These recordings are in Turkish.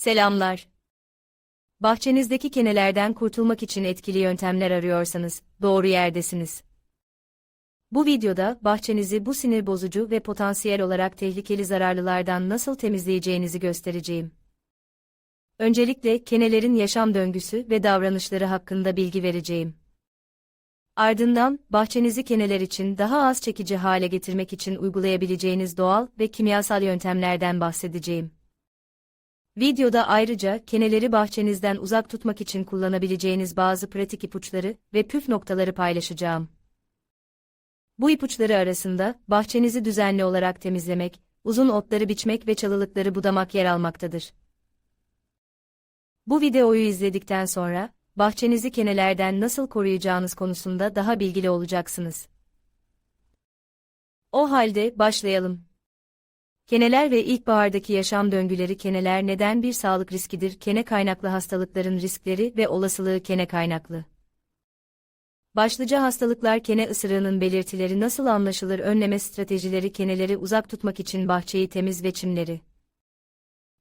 Selamlar. Bahçenizdeki kenelerden kurtulmak için etkili yöntemler arıyorsanız, doğru yerdesiniz. Bu videoda bahçenizi bu sinir bozucu ve potansiyel olarak tehlikeli zararlılardan nasıl temizleyeceğinizi göstereceğim. Öncelikle kenelerin yaşam döngüsü ve davranışları hakkında bilgi vereceğim. Ardından, bahçenizi keneler için daha az çekici hale getirmek için uygulayabileceğiniz doğal ve kimyasal yöntemlerden bahsedeceğim. Videoda ayrıca keneleri bahçenizden uzak tutmak için kullanabileceğiniz bazı pratik ipuçları ve püf noktaları paylaşacağım. Bu ipuçları arasında bahçenizi düzenli olarak temizlemek, uzun otları biçmek ve çalılıkları budamak yer almaktadır. Bu videoyu izledikten sonra bahçenizi kenelerden nasıl koruyacağınız konusunda daha bilgili olacaksınız. O halde başlayalım. Keneler ve ilkbahardaki yaşam döngüleri keneler neden bir sağlık riskidir? Kene kaynaklı hastalıkların riskleri ve olasılığı kene kaynaklı. Başlıca hastalıklar kene ısırığının belirtileri nasıl anlaşılır? Önleme stratejileri keneleri uzak tutmak için bahçeyi temiz ve çimleri.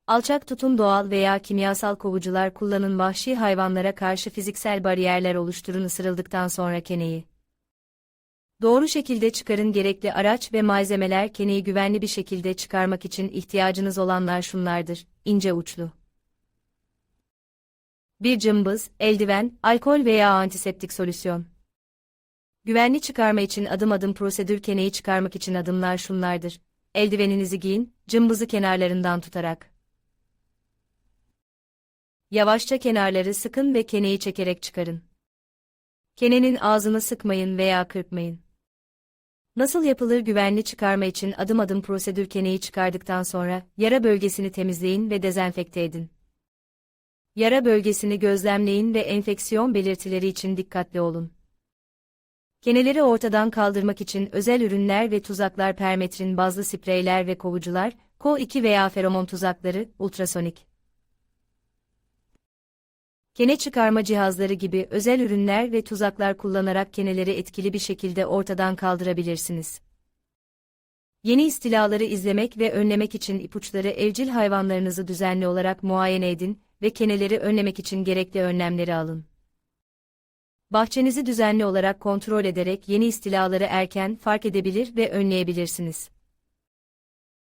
Alçak tutum doğal veya kimyasal kovucular kullanın vahşi hayvanlara karşı fiziksel bariyerler oluşturun ısırıldıktan sonra keneyi. Doğru şekilde çıkarın gerekli araç ve malzemeler keneyi güvenli bir şekilde çıkarmak için ihtiyacınız olanlar şunlardır, ince uçlu. Bir cımbız, eldiven, alkol veya antiseptik solüsyon. Güvenli çıkarma için adım adım prosedür keneyi çıkarmak için adımlar şunlardır. Eldiveninizi giyin, cımbızı kenarlarından tutarak. Yavaşça kenarları sıkın ve keneyi çekerek çıkarın. Kenenin ağzını sıkmayın veya kırpmayın. Nasıl yapılır güvenli çıkarma için adım adım prosedür keneyi çıkardıktan sonra yara bölgesini temizleyin ve dezenfekte edin. Yara bölgesini gözlemleyin ve enfeksiyon belirtileri için dikkatli olun. Keneleri ortadan kaldırmak için özel ürünler ve tuzaklar permetrin bazlı spreyler ve kovucular, CO2 veya feromon tuzakları, ultrasonik. Kene çıkarma cihazları gibi özel ürünler ve tuzaklar kullanarak keneleri etkili bir şekilde ortadan kaldırabilirsiniz. Yeni istilaları izlemek ve önlemek için ipuçları evcil hayvanlarınızı düzenli olarak muayene edin ve keneleri önlemek için gerekli önlemleri alın. Bahçenizi düzenli olarak kontrol ederek yeni istilaları erken fark edebilir ve önleyebilirsiniz.